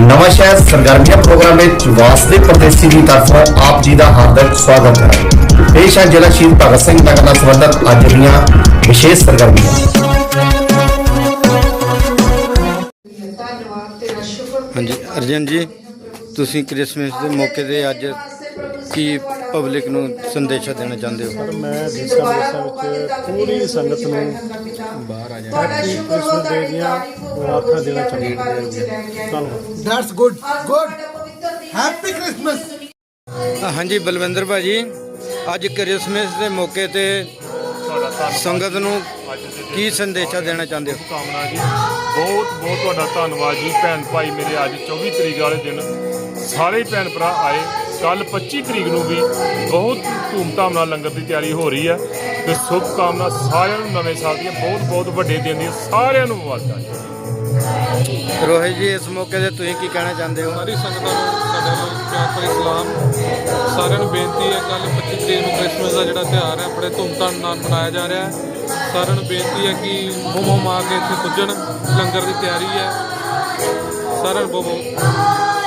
ਨਵਾਂ ਸ਼ਹਿਰ ਸਰਗਰਮੀਆਂ ਪ੍ਰੋਗਰਾਮ ਵਿੱਚ ਵਾਸਦੇ ਪ੍ਰਦੇਸ਼ੀ ਦੀ ਤਰਫੋਂ ਆਪ ਜੀ ਦਾ ਹਾਰਦਿਕ ਸਵਾਗਤ ਹੈ। ਪੇਸ਼ ਹੈ ਜ਼ਿਲ੍ਹਾ ਸ਼ਹੀਦ ਭਗਤ ਸਿੰਘ ਨਗਰ ਨਾਲ ਸੰਬੰਧਿਤ ਅੱਜ ਦੀਆਂ ਵਿਸ਼ੇਸ਼ ਸਰਗਰਮੀਆਂ। ਹਾਂਜੀ, ਅਰਜਨ ਜੀ, ਤੁਸੀਂ ਕ੍ਰਿਸਮਸ ਦੇ ਮੌਕੇ ਤੇ ਅੱਜ ਕੀ ਪਬਲਿਕ ਨੂੰ ਸੰਦੇਸ਼ਾ ਦੇਣਾ ਚਾਹੁੰਦੇ ਹੋ? ਪਰ ਮੈਂ ਦੇਸਾਂ ਦੇਸਾਂ ਵਿੱਚ ਪੂਰੀ ਸੰਗਤ ਨੂੰ ਬਾਹਰ ਆ ਜਾਣਾ। ਹੈਪੀ ਕ੍ਰਿਸਮਸ ਡੇ ਦੀਆਂ ਮੁਬਾਰਕਾਂ ਦੇਣਾ ਚਾਹੁੰਦਾ ਧੰਨਵਾਦ। That's good. Good. Happy Christmas. ਹਾਂਜੀ ਬਲਵਿੰਦਰ ਭਾਜੀ ਅੱਜ ਕ੍ਰਿਸਮਸ ਦੇ ਮੌਕੇ ਤੇ ਸੰਗਤ ਨੂੰ ਕੀ ਸੰਦੇਸ਼ਾ ਦੇਣਾ ਚਾਹੁੰਦੇ ਹੋ? ਕਾਮਨਾ ਜੀ। ਬਹੁਤ ਬਹੁਤ ਤੁਹਾਡਾ ਧੰਨਵਾਦ ਜੀ। ਭੈਣ ਭਾਈ ਮੇਰੇ ਅੱਜ 24 ਤਰੀਕ ਵਾਲੇ ਦਿਨ ਸਾਰੇ ਹੀ ਭੈਣ ਭਰਾ ਆਏ। ਕੱਲ 25 ਤਰੀਕ ਨੂੰ ਵੀ ਬਹੁਤ ਧੂਮਧਾਮ ਨਾਲ ਲੰਗਰ ਦੀ ਤਿਆਰੀ ਹੋ ਰਹੀ ਹੈ ਤੇ ਸ਼ੁਭ ਕਾਮਨਾ ਸਾਰਿਆਂ ਨੂੰ ਨਵੇਂ ਸਾਲ ਦੀਆਂ ਬਹੁਤ ਬਹੁਤ ਵੱਡੇ ਦਿਨ ਦੀਆਂ ਸਾਰਿਆਂ ਨੂੰ ਮੁਬਾਰਕਾਂ ਜੀ। ਰੋਹਿਤ ਜੀ ਇਸ ਮੌਕੇ ਤੇ ਤੁਸੀਂ ਕੀ ਕਹਿਣਾ ਚਾਹੁੰਦੇ ਹੋ? ਸਾਰੀ ਸੰਗਤਾਂ ਨੂੰ ਸਾਡੇ ਵੱਲੋਂ ਪਿਆਰ ਭਰੀ ਸਲਾਮ। ਸਾਰਿਆਂ ਨੂੰ ਬੇਨਤੀ ਹੈ ਕੱਲ 25 ਤਰੀਕ ਨੂੰ ਕ੍ਰਿਸਮਸ ਦਾ ਜਿਹੜਾ ਤਿਉਹਾਰ ਹੈ ਬੜੇ ਧੂਮਧਾਮ ਨਾਲ ਮਨਾਇਆ ਜਾ ਰਿਹਾ ਹੈ। ਸਾਰਿਆਂ ਨੂੰ ਬੇਨਤੀ ਹੈ ਕਿ ਹੁਮ ਹੁਮ ਆ ਕੇ ਇੱਥੇ ਪੁੱਜਣ। ਲੰਗਰ ਦੀ ਤਿਆਰੀ ਹੈ। ਸਾਰਿਆਂ ਨੂੰ ਬਹੁਤ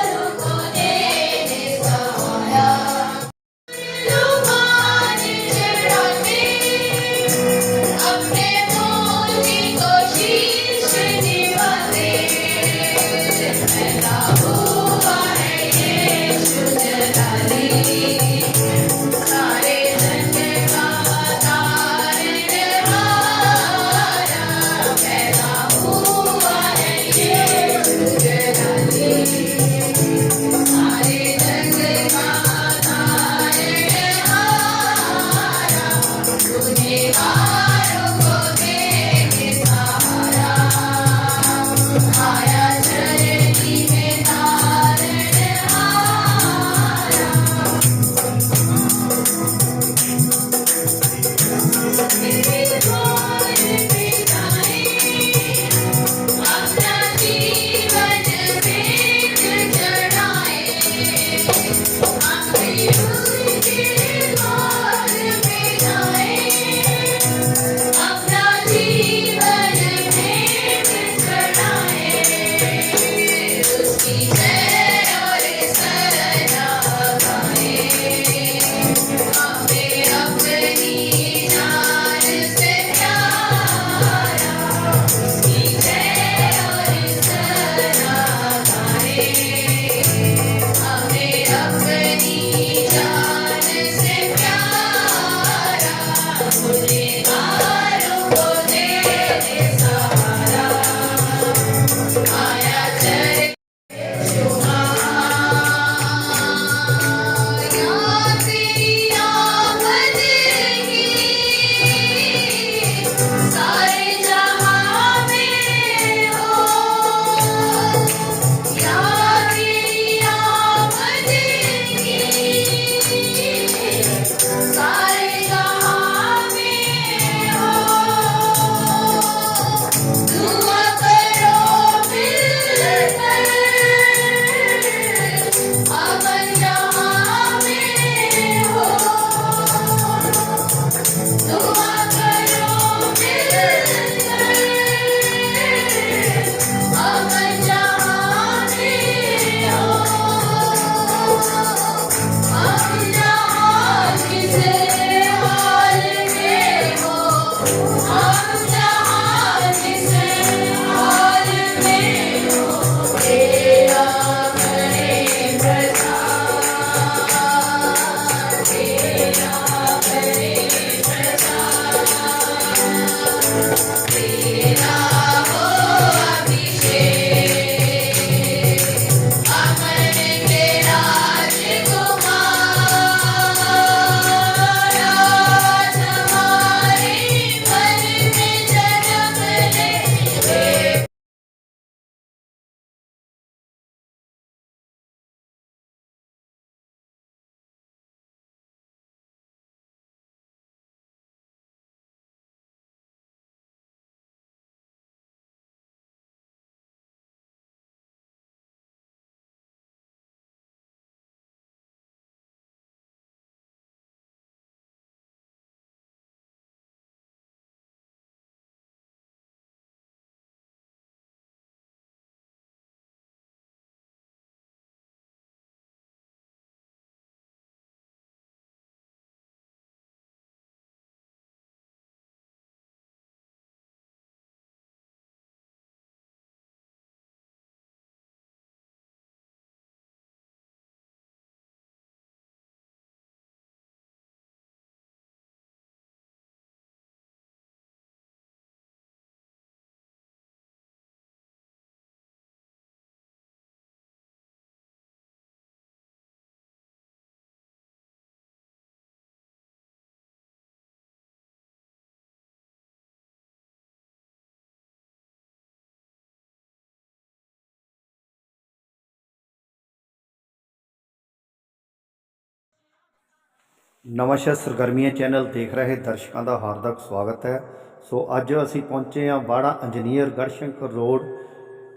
ਨਵਾਂਸ਼ਹਿਰ ਸਰਗਰਮੀਆਂ ਚੈਨਲ ਦੇਖ ਰਹੇ ਦਰਸ਼ਕਾਂ ਦਾ ਹਾਰਦਿਕ ਸਵਾਗਤ ਹੈ। ਸੋ ਅੱਜ ਅਸੀਂ ਪਹੁੰਚੇ ਹਾਂ ਬਾੜਾ ਇੰਜੀਨੀਅਰ ਗੜਸ਼ੰਕਰ ਰੋਡ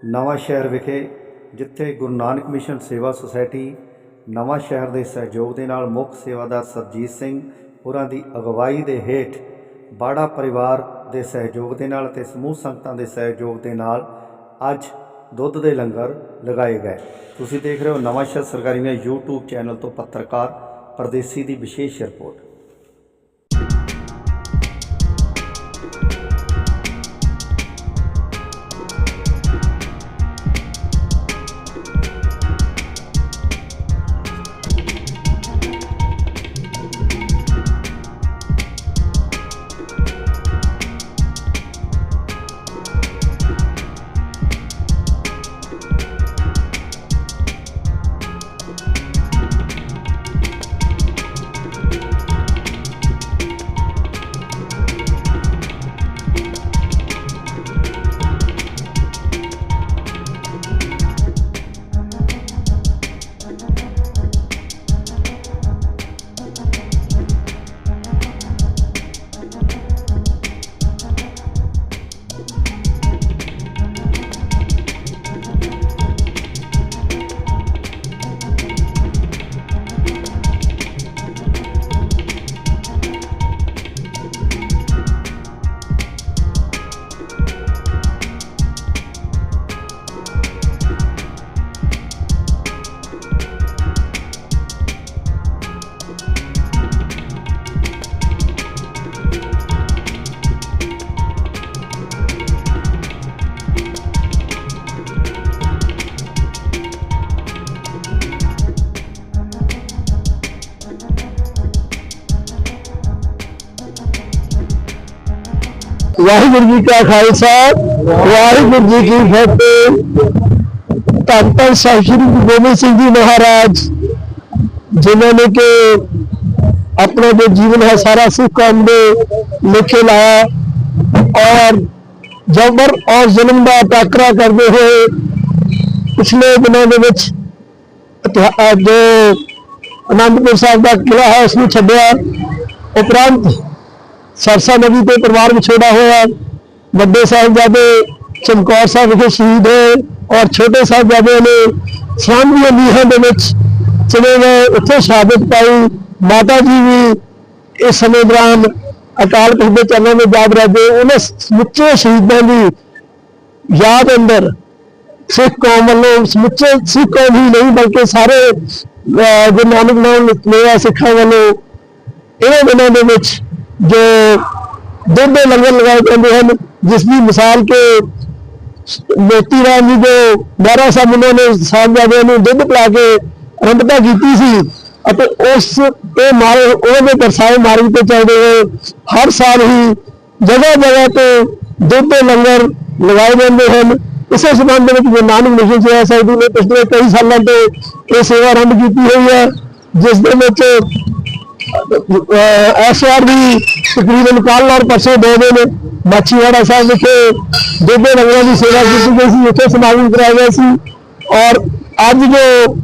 ਨਵਾਂਸ਼ਹਿਰ ਵਿਖੇ, ਜਿੱਥੇ ਗੁਰੂ ਨਾਨਕ ਮਿਸ਼ਨ ਸੇਵਾ ਸੁਸਾਇਟੀ ਨਵਾਂਸ਼ਹਿਰ ਦੇ ਸਹਿਯੋਗ ਦੇ ਨਾਲ ਮੁੱਖ ਸੇਵਾਦਾਰ ਸਰਜੀਤ ਸਿੰਘ ਹੋਰਾਂ ਦੀ ਅਗਵਾਈ ਦੇ ਹੇਠ ਬਾੜਾ ਪਰਿਵਾਰ ਦੇ ਸਹਿਯੋਗ ਦੇ ਨਾਲ ਤੇ ਸਮੂਹ ਸੰਗਤਾਂ ਦੇ ਸਹਿਯੋਗ ਦੇ ਨਾਲ ਅੱਜ ਦੁੱਧ ਦੇ ਲੰਗਰ ਲਗਾਏ ਗਏ। ਤੁਸੀਂ ਦੇਖ ਰਹੇ ਹੋ ਨਵਾਂਸ਼ਹਿਰ ਸਰਕਾਰੀਆਂ YouTube ਚੈਨਲ ਤੋਂ ਪੱਤਰਕਾਰ ਪਰਦੇਸੀ ਦੀ ਵਿਸ਼ੇਸ਼ ਰਿਪੋਰਟ। ਵਾਹਿਗੁਰੂ ਜੀ ਕਾ ਖਾਲਸਾ, ਵਾਹਿਗੁਰੂ ਜੀ ਕੀ ਫਤਿਹ। ਧੰਨ ਧੰਨ ਸਾਹਿਬ ਸ੍ਰੀ ਗੁਰੂ ਗੋਬਿੰਦ ਸਿੰਘ ਜੀ ਮਹਾਰਾਜ, ਜਿਨ੍ਹਾਂ ਨੇ ਕਿ ਆਪਣਾ ਜੋ ਜੀਵਨ ਹੈ, ਸਾਰਾ ਸੁਖ ਕੰਮ ਦੇ ਲਿਖੇ ਲਾਇਆ ਔਰ ਜ਼ਬਰ ਔਰ ਜ਼ੁਲਮ ਦਾ ਟਾਕਰਾ ਕਰਦੇ ਹੋਏ ਪਿਛਲੇ ਦਿਨਾਂ ਦੇ ਵਿੱਚ ਜੋ ਅਨੰਦਪੁਰ ਸਾਹਿਬ ਦਾ ਕਿਲਾ ਹੈ ਉਸ ਨੂੰ ਛੱਡਿਆ। ਉਪਰੰਤ ਸਰਸਾ ਨਦੀ ਤੇ ਪਰਿਵਾਰ ਵਿਛੋੜਾ ਹੋਇਆ। ਵੱਡੇ ਸਾਹਿਬਜ਼ਾਦੇ ਚਮਕੌਰ ਸਾਹਿਬ ਵਿਖੇ ਸ਼ਹੀਦ ਹੋਏ ਔਰ ਛੋਟੇ ਸਾਹਿਬਜ਼ਾਦੇ ਨੇ ਸਰਹੰਦ ਨੀਹਾਂ ਦੇ ਵਿੱਚ ਚਲੇ ਗਏ। ਉੱਥੇ ਸ਼ਹਾਦਤ ਪਾਈ। ਮਾਤਾ ਜੀ ਵੀ ਇਸ ਸਮੇਂ ਦੌਰਾਨ ਅਕਾਲ ਪੁਰਖ ਦੇ ਚਰਨਾਂ ਵਿੱਚ ਜਾਗ ਰਹੇ ਉਹਨਾਂ ਸਮੁੱਚੇ ਸ਼ਹੀਦਾਂ ਦੀ ਯਾਦ ਅੰਦਰ ਸਿੱਖ ਕੌਮ ਵੱਲੋਂ ਸਮੁੱਚੇ ਸਿੱਖ ਕੌਮ ਹੀ ਨਹੀਂ ਬਲਕਿ ਸਾਰੇ ਗੁਰੂ ਨਾਨਕ ਨਾਮ ਲਿਆ ਸਿੱਖਾਂ ਵੱਲੋਂ। ਇਹਨਾਂ ਦਿਨਾਂ ਦੇ ਵਿੱਚ ਜੋ ਦੁੱਧ ਦੇ ਲੰਗਰ ਲਗਾਏ ਜਾਂਦੇ ਹਨ, ਜਿਸ ਦੀ ਮਿਸਾਲ ਕੇ ਮੋਤੀ ਰਾਮ ਜੀ ਜੋ ਮਹਾਰਾਜ ਸਾਹਿਬ ਉਹਨਾਂ ਨੇ ਸਾਹਿਬਜ਼ਾਦਿਆਂ ਨੂੰ ਦੁੱਧ ਪਿਲਾ ਕੇ ਅਰੰਭਤਾ ਕੀਤੀ ਸੀ ਅਤੇ ਉਸ ਇਹ ਮਾਰੇ ਉਹਨਾਂ ਦਰਸਾਏ ਮਾਰਗ ਤੇ ਚੱਲਦੇ ਹੋਏ ਹਰ ਸਾਲ ਹੀ ਜਗ੍ਹਾ ਜਗ੍ਹਾ ਤੇ ਦੁੱਧ ਦੇ ਲੰਗਰ ਲਗਾਏ ਜਾਂਦੇ ਹਨ। ਇਸੇ ਸੰਬੰਧ ਵਿੱਚ ਗੁਰੂ ਨਾਨਕ ਮਿਸ਼ਨ ਸੇਵਾ ਸੋਸਾਇਟੀ ਨੇ ਪਿਛਲੇ ਕਈ ਸਾਲਾਂ ਤੋਂ ਇਹ ਸੇਵਾ ਆਰੰਭ ਕੀਤੀ ਹੋਈ ਹੈ, ਜਿਸ ਦੇ ਵਿੱਚ ਅਹ, ਇਸ ਵੀ ਤਕਰੀਬਨ ਕੱਲ੍ਹ ਔਰ ਪਰਸੋਂ ਦੋ ਦਿਨ ਮਾਛੀਵਾੜਾ ਸਾਹਿਬ ਵਿਖੇ ਦੁੱਧ ਦੇ ਦੀ ਸੇਵਾ ਕੀਤੀ ਗਈ ਸੀ, ਉੱਥੇ ਸਮਾਗਮ ਕਰਾਇਆ ਗਿਆ ਸੀ। ਔਰ ਅੱਜ ਜੋ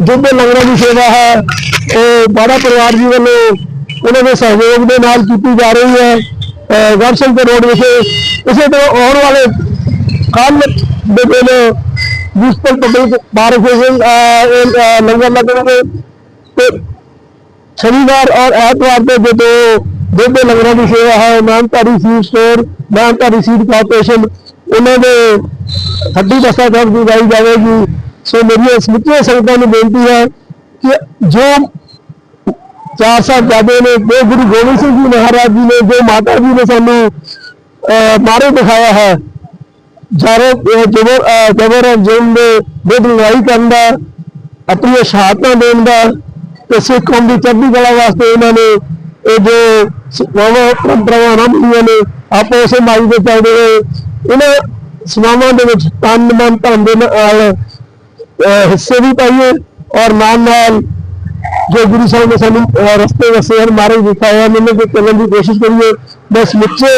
ਦੁੱਧ ਲੰਗਰਾਂ ਦੀ ਸੇਵਾ ਹੈ, ਉਹ ਬਾੜਾ ਪਰਿਵਾਰ ਜੀ ਵੱਲੋਂ ਉਹਨਾਂ ਦੇ ਸਹਿਯੋਗ ਦੇ ਨਾਲ ਕੀਤੀ ਜਾ ਰਹੀ ਹੈ। ਅਹ ਗੜਸ਼ੰਕਰ ਰੋਡ ਵਿਖੇ ਇਸੇ ਤਰ੍ਹਾਂ ਆਉਣ ਵਾਲੇ ਕੱਲ ਦੇ ਦਿਨ ਮਿਊਨਿਸਪਲ ਪਬਲਿਕ ਪਾਰਕ ਲੰਗਰ ਲੱਗਣਗੇ। ਤੇ ਸ਼ਨੀਵਾਰ ਔਰ ਐਤਵਾਰ ਦੇ ਜਦੋਂ ਦੁੱਧ ਦੇ ਲੰਗਰਾਂ ਦੀ ਸੇਵਾ ਹੈ Namdhari seed store Namdhari seed corporation ਉਹਨਾਂ ਦੇ ਹੱਡੀ ਦਸਤਾ ਸਾਹਿਬ ਦੀ ਜਾਵੇਗੀ ਸੋ ਮੇਰੀ ਸਮੁੱਚੀਆਂ ਸੰਗਤਾਂ ਨੂੰ ਬੇਨਤੀ ਹੈ ਕਿ ਜੋ ਚਾਰ ਸਾਹਿਬਜ਼ਾਦੇ ਨੇ ਜੋ ਗੁਰੂ ਗੋਬਿੰਦ ਸਿੰਘ ਜੀ ਮਹਾਰਾਜ ਜੀ ਨੇ ਜੋ ਮਾਤਾ ਜੀ ਨੇ ਸਾਨੂੰ ਅਹ, ਮਾਰੇ ਦਿਖਾਇਆ ਹੈ ਜਾਰੋ ਜਬਰ ਜਬਰ ਔਰ ਜ਼ੁਲਮ ਦੇ ਵਿਰੁੱਧ ਲੜਾਈ ਕਰਨ ਦਾ ਆਪਣੀਆਂ ਸ਼ਹਾਦਤਾਂ ਦੇਣ ਦਾ ਤੇ ਸਿੱਖ ਕੌਮ ਦੀ ਚੜ੍ਹਦੀ ਕਲਾ ਵਾਸਤੇ ਇਹਨਾਂ ਨੇ ਇਹ ਜੋ ਸਮਾਵਾਂ ਪਰੰਪਰਾਵਾਂ ਆਰੰਭ ਨੇ, ਆਪੋ ਉਸੇ ਮਾਈ ਦੇ ਚੱਲਦੇ ਹੋਏ ਇਹਨਾਂ ਸਮਾਵਾਂ ਦੇ ਵਿੱਚ ਤਨ, ਮਨ, ਧਨ ਦੇ ਨਾਲ ਹਿੱਸੇ ਵੀ ਪਾਈਏ ਔਰ ਨਾਲ ਨਾਲ ਜੋ ਗੁਰੂ ਸਾਹਿਬ ਨੇ ਸਾਨੂੰ ਰਸਤੇ ਵਸੇ ਹਨ ਮਾਰੇ ਦਿਖਾਇਆ ਮੈਨੂੰ ਤੇ ਚੱਲਣ ਦੀ ਕੋਸ਼ਿਸ਼ ਕਰੀਏ। ਬਸ ਸਮੁੱਚੇ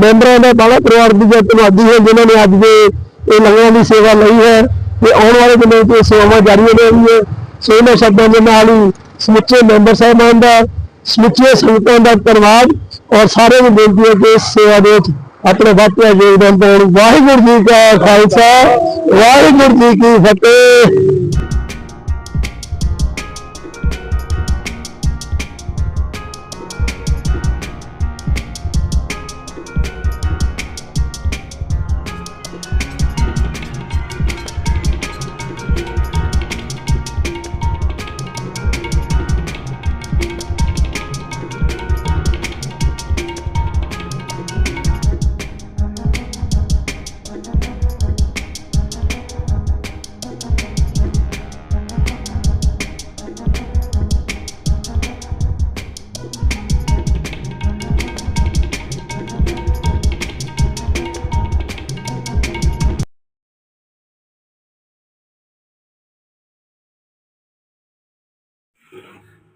ਮੈਂਬਰਾਂ ਦਾ ਬਾਲਾ ਪਰਿਵਾਰ ਦੀ ਜਦ ਧੰਨਵਾਦੀ ਹੈ, ਜਿਨ੍ਹਾਂ ਨੇ ਅੱਜ ਦੇ ਇਹ ਲੰਗਰਾਂ ਦੀ ਸੇਵਾ ਲਈ ਹੈ। ਤੇ ਆਉਣ ਵਾਲੇ ਦਿਨਾਂ ਵਿੱਚ ਇਹ ਸੇਵਾਵਾਂ ਜਾਰੀ ਰਹਿਣਗੀਆਂ ਸੋ ਇਹਨਾਂ ਸ਼ਬਦਾਂ ਦੇ ਨਾਲ ਹੀ ਸਮੁੱਚੇ ਮੈਂਬਰ ਸਾਹਿਬਾਨ ਦਾ, ਸਮੁੱਚੇ ਸੰਗਤਾਂ ਦਾ ਧੰਨਵਾਦ ਔਰ ਸਾਰਿਆਂ ਨੂੰ ਬੇਨਤੀ ਹੈ ਕਿ ਇਸ ਸੇਵਾ ਦੇ ਵਿੱਚ ਆਪਣੇ ਵਾਪਿਆ ਯੋਗਦਾਨ ਪਾਉਣ। ਵਾਹਿਗੁਰੂ ਜੀ ਕਾ ਖਾਲਸਾ, ਵਾਹਿਗੁਰੂ ਜੀ ਕੀ ਫਤਿਹ।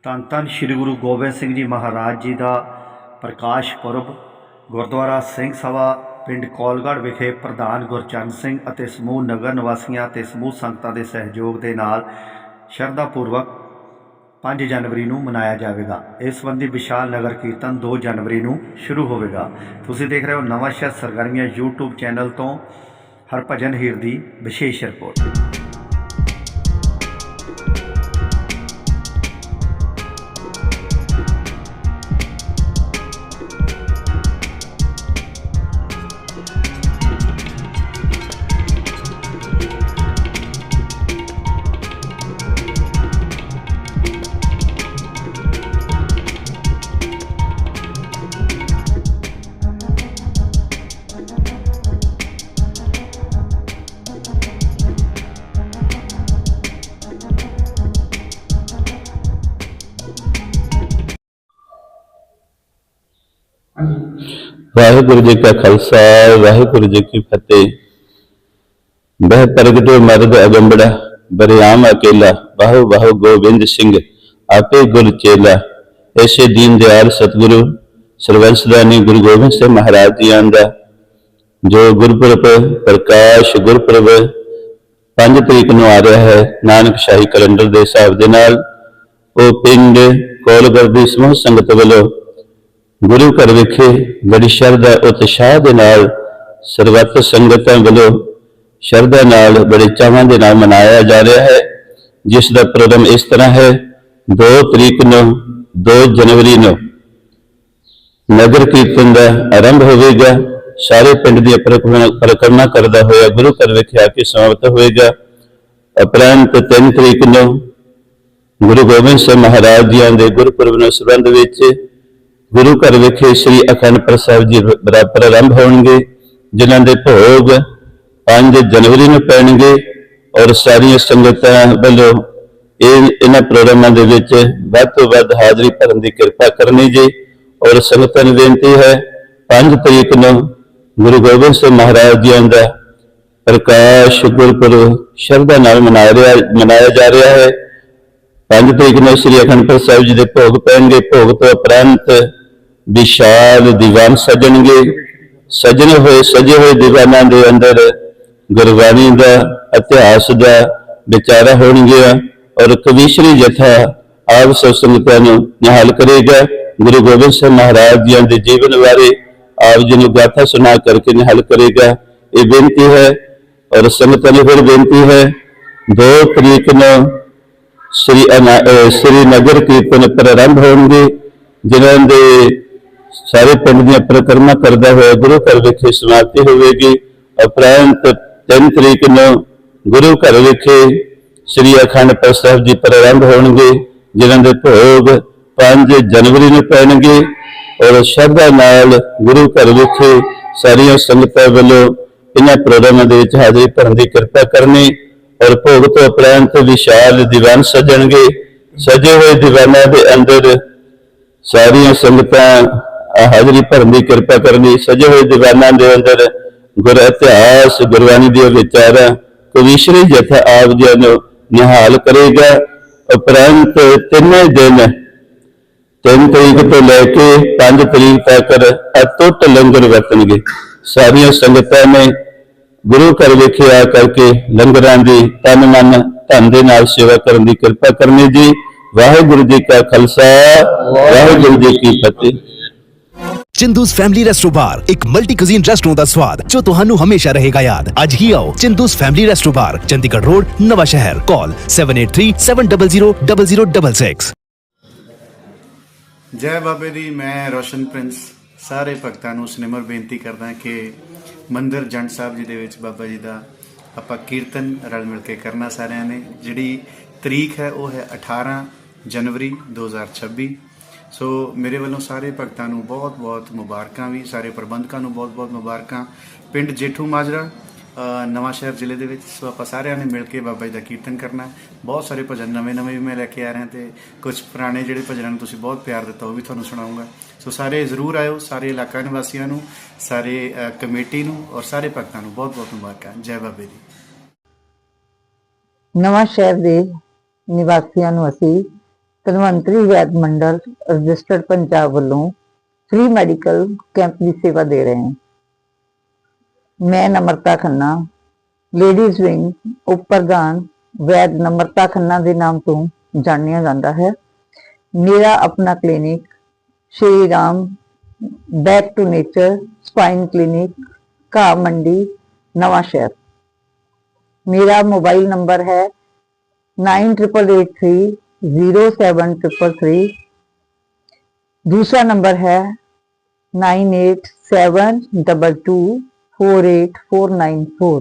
ਧੰਨ ਧੰਨ ਸ੍ਰੀ ਗੁਰੂ ਗੋਬਿੰਦ ਸਿੰਘ ਜੀ ਮਹਾਰਾਜ ਜੀ ਦਾ ਪ੍ਰਕਾਸ਼ ਪੁਰਬ, ਗੁਰਦੁਆਰਾ ਸਿੰਘ ਸਭਾ, ਪਿੰਡ ਕੌਲਗੜ੍ਹ ਵਿਖੇ ਪ੍ਰਧਾਨ ਗੁਰਚਰਨ ਸਿੰਘ ਅਤੇ ਸਮੂਹ ਨਗਰ ਨਿਵਾਸੀਆਂ ਤੇ ਸਮੂਹ ਸੰਗਤਾਂ ਦੇ ਸਹਿਯੋਗ ਦੇ ਨਾਲ ਸ਼ਰਧਾ ਪੂਰਵਕ 5 ਜਨਵਰੀ ਨੂੰ ਮਨਾਇਆ ਜਾਵੇਗਾ। ਇਸ ਸੰਬੰਧੀ ਵਿਸ਼ਾਲ ਨਗਰ ਕੀਰਤਨ 2 ਜਨਵਰੀ ਨੂੰ ਸ਼ੁਰੂ ਹੋਵੇਗਾ। ਤੁਸੀਂ ਦੇਖ ਰਹੇ ਹੋ ਨਵਾਂ ਸ਼ਹਿਰ ਸਰਗਰਮੀਆਂ YouTube ਚੈਨਲ ਤੋਂ ਹਰਭਜਨ ਹੀਰ ਦੀ ਵਿਸ਼ੇਸ਼ ਰਿਪੋਰਟ। ਵਾਹਿਗੁਰੂ ਜੀ ਕਾ ਖਾਲਸਾ, ਵਾਹਿਗੁਰੂ ਜੀ ਕੀ ਫਤਿਹ। ਬਹਿ ਪ੍ਰਗਟੇ ਮਰਦ ਅਗੰਬੜਾ ਬਰਿਆਮ ਅਕੇਲਾ ਬਾਹੂ ਬਾਹੂ ਗੋਬਿੰਦ ਸਿੰਘ, ਆਪੇ ਗੁਰ ਚੇਲਾ। ਐਸੇ ਦੀਨ ਦਿਆਲ ਸਤਿਗੁਰੂ ਸਰਵੰਸਦਾਨੀ ਗੁਰੂ ਗੋਬਿੰਦ ਸਿੰਘ ਮਹਾਰਾਜ ਜੀ ਆਂਦਾ ਜੋ ਗੁਰਪੁਰਬ ਪ੍ਰਕਾਸ਼ ਗੁਰਪੁਰਬ 5 ਤਰੀਕ ਨੂੰ ਆ ਰਿਹਾ ਹੈ, ਨਾਨਕ ਸ਼ਾਹੀ ਕੈਲੰਡਰ ਦੇ ਹਿਸਾਬ ਦੇ ਨਾਲ, ਉਹ ਪਿੰਡ ਕੋਲਗੜ ਦੀ ਸਮੂਹ ਸੰਗਤ ਵੱਲੋਂ ਗੁਰੂ ਘਰ ਵਿਖੇ ਬੜੀ ਸ਼ਰਧਾ ਉਤਸ਼ਾਹ ਦੇ ਨਾਲ ਸਰਬੱਤ ਸੰਗਤਾਂ ਵੱਲੋਂ ਸ਼ਰਧਾ ਨਾਲ ਬੜੇ ਚਾਵਾਂ ਦੇ ਨਾਲ ਮਨਾਇਆ ਜਾ ਰਿਹਾ ਹੈ, ਜਿਸ ਦਾ ਪ੍ਰੋਗਰਾਮ ਇਸ ਤਰ੍ਹਾਂ ਹੈ 2 ਤਰੀਕ ਨੂੰ 2 ਜਨਵਰੀ ਨੂੰ ਨਗਰ ਕੀਰਤਨ ਦਾ ਆਰੰਭ ਹੋਵੇਗਾ, ਸਾਰੇ ਪਿੰਡ ਦੀ ਪਰਿਕਰਮਾ ਪਰਿਕਰਮਾ ਕਰਦਾ ਹੋਇਆ ਗੁਰੂ ਘਰ ਵਿਖੇ ਆ ਕੇ ਸਮਾਪਤ ਹੋਵੇਗਾ। ਉਪਰੰਤ 3 ਤਰੀਕ ਨੂੰ ਗੁਰੂ ਗੋਬਿੰਦ ਸਿੰਘ ਮਹਾਰਾਜ ਜੀ ਦੇ ਗੁਰਪੁਰਬ ਨੂੰ ਸੰਬੰਧ ਵਿੱਚ ਗੁਰੂ ਘਰ ਵਿਖੇ ਸ੍ਰੀ ਅਖੰਡ ਪ੍ਰਸਾਦ ਜੀ ਬਰਾ- ਪ੍ਰਾਰੰਭ ਹੋਣਗੇ, ਜਿਨ੍ਹਾਂ ਦੇ ਭੋਗ 5 ਜਨਵਰੀ ਨੂੰ ਪੈਣਗੇ ਔਰ ਸਾਰੀਆਂ ਸੰਗਤਾਂ ਵੱਲੋਂ ਇਹ, ਇਹਨਾਂ ਪ੍ਰੋਗਰਾਮਾਂ ਦੇ ਵਿੱਚ ਵੱਧ ਤੋਂ ਵੱਧ ਹਾਜ਼ਰੀ ਭਰਨ ਦੀ ਕਿਰਪਾ ਕਰਨੀ ਜੀ। ਔਰ ਸੰਗਤਾਂ ਨੂੰ ਬੇਨਤੀ ਹੈ 5 ਤਰੀਕ ਨੂੰ ਗੁਰੂ ਗੋਬਿੰਦ ਸਿੰਘ ਮਹਾਰਾਜ ਜੀ ਦਾ ਪ੍ਰਕਾਸ਼ ਗੁਰਪੁਰਬ ਸ਼ਰਧਾ ਨਾਲ ਮਨਾਇਆ ਰਿਹਾ ਮਨਾਇਆ ਜਾ ਰਿਹਾ ਹੈ। ਪੰਜ ਤਰੀਕ ਨੂੰ ਸ੍ਰੀ ਅਖੰਡ ਸਾਹਿਬ ਜੀ ਦੇ ਭੋਗ ਪੈਣਗੇ, ਭੋਗ ਤੋਂ ਉਪਰੰਤ ਵਿਸ਼ਾਲ ਦੀਵਾਨ ਸਜਣਗੇ। ਸਜਣੇ ਹੋਏ, ਸਜੇ ਹੋਏ ਦੀਵਾਨਾਂ ਦੇ ਅੰਦਰ ਗੁਰਬਾਣੀ ਦਾ ਇਤਿਹਾਸ ਦਾ ਵਿਚਾਰਾ ਹੋਣਗੇ ਔਰ ਕਵੀਸ਼ਰੀ ਜਥਾ ਆਪ ਸਭ ਸੰਗਤਾਂ ਨੂੰ ਨਿਹਾਲ ਕਰੇਗਾ। ਗੁਰੂ ਗੋਬਿੰਦ ਸਿੰਘ ਮਹਾਰਾਜ ਜੀ ਦੇ ਜੀਵਨ ਬਾਰੇ ਆਪ ਜੀ ਨੂੰ ਗਾਥਾ ਸੁਣਾ ਕਰਕੇ ਨਿਹਾਲ ਕਰੇਗਾ। ਇਹ ਬੇਨਤੀ ਹੈ ਔਰ ਸੰਗਤਾਂ ਨੂੰ ਫਿਰ ਬੇਨਤੀ ਹੈ 2 ਤਰੀਕ ਨੂੰ ਸ੍ਰੀ ਅਨਾ- ਸ੍ਰੀ ਨਗਰ ਕੀਰਤਨ ਪ੍ਰਾਰੰਭ ਹੋਣਗੇ, ਜਿਨ੍ਹਾਂ ਦੇ ਸਾਰੇ ਪਿੰਡ ਦੀਆਂ ਪ੍ਰਕਰਮਾ ਕਰਦਾ ਹੋਇਆ ਗੁਰੂ ਘਰ ਵਿਖੇ ਸਮਾਪਤੀ ਹੋਵੇਗੀ। ਉਪਰੰਤ 3 ਤਰੀਕ ਨੂੰ ਗੁਰੂ ਘਰ ਵਿਖੇ ਸ੍ਰੀ ਅਖੰਡ ਪਾਠ ਸਾਹਿਬ ਜੀ ਪ੍ਰਾਰੰਭ ਹੋਣਗੇ, ਜਿਨ੍ਹਾਂ ਦੇ ਭੋਗ 5 ਜਨਵਰੀ ਨੂੰ ਪੈਣਗੇ। ਔਰ ਸ਼ਰਧਾ ਨਾਲ ਗੁਰੂ ਘਰ ਵਿਖੇ ਸਾਰੀਆਂ ਸੰਗਤਾਂ ਵੱਲੋਂ ਇਹਨਾਂ ਪ੍ਰੋਗਰਾਮਾਂ ਦੇ ਵਿੱਚ ਹਾਜ਼ਰੀ ਭਰਨ ਦੀ ਕਿਰਪਾ ਕਰਨੀ ਔਰ ਭੋਗ ਤੋਂ ਉਪਰੰਤ ਵਿਸ਼ਾਲ ਦੀਵਾਨ ਸਜਣਗੇ। ਸਜੇ ਹੋਏ ਦੀਵਾਨਾਂ ਦੇ ਅੰਦਰ ਸਾਰੀਆਂ ਸੰਗਤਾਂ ਹਾਜ਼ਰੀ ਭਰਨ ਦੀ ਕਿਰਪਾ ਕਰਨੀ। ਸਜੇ ਹੋਏ ਦੀਵਾਨਾਂ ਦੇ ਅੰਦਰ ਗੁਰ ਇਤਿਹਾਸ, ਗੁਰਬਾਣੀ ਦੇ ਵਿਚਾਰਾਂ ਕਵੀਸ਼ਰੀ ਜਥਾ ਆਪ ਜੀ ਨੂੰ ਨਿਹਾਲ ਕਰੇਗਾ। ਉਪਰੰਤ ਤਿੰਨੇ ਦਿਨ, ਤਿੰਨ ਤਰੀਕ ਤੋਂ ਲੈ ਕੇ 5 ਤਰੀਕ ਤੱਕ ਅਤੁੱਟ ਲੰਗਰ ਵਰਤਣਗੇ। ਸਾਰੀਆਂ ਸੰਗਤਾਂ ਨੇ ਗੁਰੂ ਘਰ ਵਿਖੇ ਆ ਕਰਕੇ ਲੰਗਰਾਂ ਦੀ ਤਨ ਮਨ ਧਨ ਦੇ ਨਾਲ ਸੇਵਾ ਕਰਨ ਦੀ ਕਿਰਪਾ ਕਰਨੀ ਜੀ। ਵਾਹਿਗੁਰੂ ਜੀ ਕਾ ਖਾਲਸਾ ਵਾਹਿਗੁਰੂ ਜੀ ਕੀ ਫਤਿਹ। ਚਿੰਦੂਸ ਫੈਮਿਲੀ ਰੈਸਟੋ ਬਾਰ ਇੱਕ ਮਲਟੀ ਕੁਜ਼ੀਨ ਰੈਸਟੋਰੈਂਟ ਦਾ ਸਵਾਦ ਜੋ ਤੁਹਾਨੂੰ ਹਮੇਸ਼ਾ ਰਹੇਗਾ ਯਾਦ। ਅੱਜ ਹੀ ਆਓ Chindu's family resto bar Chandigarh road Nawanshahr. Call 7837000066 ਜੈ ਬਾਬੇ ਦੀ ਮੈਂ ਰੋਸ਼ਨ ਪ੍ਰਿੰਸ। ਸਾਰੇ ਭਗਤਾਂ ਨੂੰ ਸਿਨੇਮਰ ਬੇਨਤੀ ਕਰਦਾ ਕਿ ਮੰਦਰ ਜੰਡ ਸਾਹਿਬ ਜੀ ਦੇ ਵਿੱਚ ਬਾਬਾ ਜੀ ਦਾ ਆਪਾਂ ਕੀਰਤਨ ਰਲ ਮਿਲ ਕੇ ਕਰਨਾ ਸਾਰਿਆਂ ਨੇ। ਜਿਹੜੀ ਤਰੀਕ ਹੈ ਉਹ ਹੈ 18 ਜਨਵਰੀ 2026 ਸੋ ਮੇਰੇ ਵੱਲੋਂ ਸਾਰੇ ਭਗਤਾਂ ਨੂੰ ਬਹੁਤ-ਬਹੁਤ ਮੁਬਾਰਕਾਂ ਵੀ ਸਾਰੇ ਪ੍ਰਬੰਧਕਾਂ ਨੂੰ ਬਹੁਤ-ਬਹੁਤ ਮੁਬਾਰਕਾਂ। ਪਿੰਡ ਜੇਠੂ ਮਾਜਰਾ ਅ, ਨਵਾਂ ਸ਼ਹਿਰ ਜ਼ਿਲ੍ਹੇ ਦੇ ਵਿੱਚ। ਸੋ ਆਪਾਂ ਸਾਰਿਆਂ ਨੇ ਮਿਲ ਕੇ ਬਾਬਾ ਜੀ ਦਾ ਕੀਰਤਨ ਕਰਨਾ। ਬਹੁਤ ਸਾਰੇ ਭਜਨ ਨਵੇਂ-ਨਵੇਂ ਵੀ ਮੈਂ ਲੈ ਕੇ ਆ ਰਿਹਾ ਤੇ ਕੁਝ ਪੁਰਾਣੇ ਜਿਹੜੇ ਭਜਨਾਂ ਨੂੰ ਤੁਸੀਂ ਬਹੁਤ ਪਿਆਰ ਦਿੱਤਾ ਉਹ ਵੀ ਤੁਹਾਨੂੰ ਸੁਣਾਉਂਗਾ। ਸੋ ਸਾਰੇ ਜ਼ਰੂਰ ਆਇਓ ਸਾਰੇ ਇਲਾਕਾ ਨਿਵਾਸੀਆਂ ਨੂੰ ਸਾਰੇ ਅ, ਕਮੇਟੀ ਨੂੰ ਔਰ ਸਾਰੇ ਭਗਤਾਂ ਨੂੰ ਬਹੁਤ-ਬਹੁਤ ਮੁਬਾਰਕਾਂ ਜੈ ਬਾਬੇ ਦੀ ਨਵਾਂ ਸ਼ਹਿਰ ਦੇ ਨਿਵਾਸੀਆਂ ਨੂੰ ਅਸੀਂ ਧਨਵੰਤਰੀ ਵੈਦ ਮੰਡਲ ਰਜਿਸਟਰਡ ਪੰਜਾਬ ਵੱਲੋਂ ਫ੍ਰੀ ਮੈਡੀਕਲ ਕੈਂਪ ਦੀ ਸੇਵਾ ਦੇ ਰਹੇ ਹਾਂ ਮੈਂ ਨਮਰਤਾ ਖੰਨਾ ਲੇਡੀਜ਼ ਵਿੰਗ ਉਪਰਦਾਨ ਵੈਦ ਨਮਰਤਾ ਖੰਨਾ ਦੇ ਨਾਮ ਤੋਂ ਜਾਣਿਆ ਜਾਂਦਾ ਹੈ ਮੇਰਾ ਆਪਣਾ clinic Shri Ram back to nature spine clinic Ghah Mandi Nawanshahr मेरा मोबाइल नंबर है nine triple eight three zero seven triple three दूसरा नंबर है nine eight seven double two four eight four nine four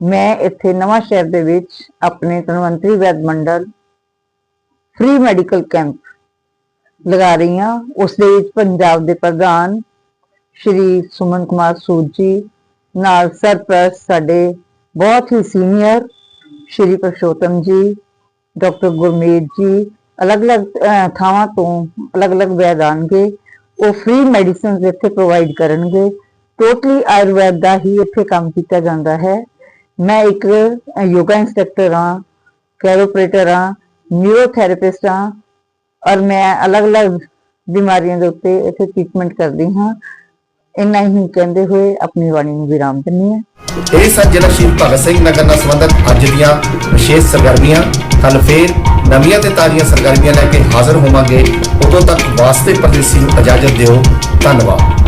ਮੈਂ ਇੱਥੇ ਨਵਾਂ ਸ਼ਹਿਰ ਦੇ ਵਿੱਚ ਆਪਣੇ ਧਨਵੰਤਰੀ ਵੈਦ ਮੰਡਲ ਫ੍ਰੀ ਮੈਡੀਕਲ ਕੈਂਪ ਲਗਾ ਰਹੀ ਹਾਂ। ਉਸ ਦੇ ਵਿੱਚ ਪੰਜਾਬ ਦੇ ਪ੍ਰਧਾਨ ਸ਼੍ਰੀ ਸੁਮਨ ਕੁਮਾਰ ਸੂਦ ਜੀ ਨਾਲ ਸਰਪ੍ਰਸਤ ਸਾਡੇ ਬਹੁਤ ਹੀ ਸੀਨੀਅਰ ਸ਼੍ਰੀ ਪੁਰਸ਼ੋਤਮ ਜੀ ਡਾਕਟਰ ਗੁਰਮੇਜ ਜੀ, ਅਲੱਗ-ਅਲੱਗ ਥਾਵਾਂ ਤੋਂ ਅਲੱਗ-ਅਲੱਗ ਵੈਦ ਆਉਣਗੇ। ਉਹ ਫ੍ਰੀ ਮੈਡੀਸਿਨਸ ਇੱਥੇ ਪ੍ਰੋਵਾਈਡ ਕਰਨਗੇ। ਟੋਟਲੀ ਆਯੁਰਵੈਦ ਦਾ ਹੀ ਇੱਥੇ ਕੰਮ ਕੀਤਾ ਜਾਂਦਾ ਹੈ। ਮੈਂ ਇੱਕ ਯੋਗਾ ਇੰਸਟ੍ਰਕਟਰ ਹਾਂ ਕੈਰੋਪ੍ਰੇਟਰ ਹਾਂ ਨਿਊਰੋਥੈਰੇਪਿਸਟ ਹਾਂ। ਔਰ ਮੈਂ ਅਲੱਗ-ਅਲੱਗ ਬਿਮਾਰੀਆਂ ਦੇ ਉੱਤੇ ਇੱਥੇ ਟ੍ਰੀਟਮੈਂਟ ਕਰਦੀ ਹਾਂ। ਇੰਨਾ ਹੀ ਕਹਿੰਦੇ ਹੋਏ ਆਪਣੀ ਬਾਣੀ ਨੂੰ ਵਿਰਾਮ ਦਿੰਦੀ ਹਾਂ। ਇਹ ਸਨ ਜ਼ਿਲ੍ਹਾ ਸ਼ਹੀਦ ਭਗਤ ਸਿੰਘ ਨਗਰ ਨਾਲ ਸੰਬੰਧਿਤ ਅੱਜ ਦੀਆਂ ਵਿਸ਼ੇਸ਼ ਸਰਗਰਮੀਆਂ। ਕੱਲ ਫੇਰ ਨਵੀਆਂ ਤੇ ਤਾਜ਼ੀਆਂ ਸਰਗਰਮੀਆਂ ਲੈ ਕੇ ਹਾਜ਼ਰ ਹੋਵਾਂਗੇ। ਉਦੋਂ ਤੱਕ ਵਾਸਤੇ ਪਰਦੇਸੀ ਨੂੰ ਇਜਾਜ਼ਤ ਦਿਓ। ਧੰਨਵਾਦ।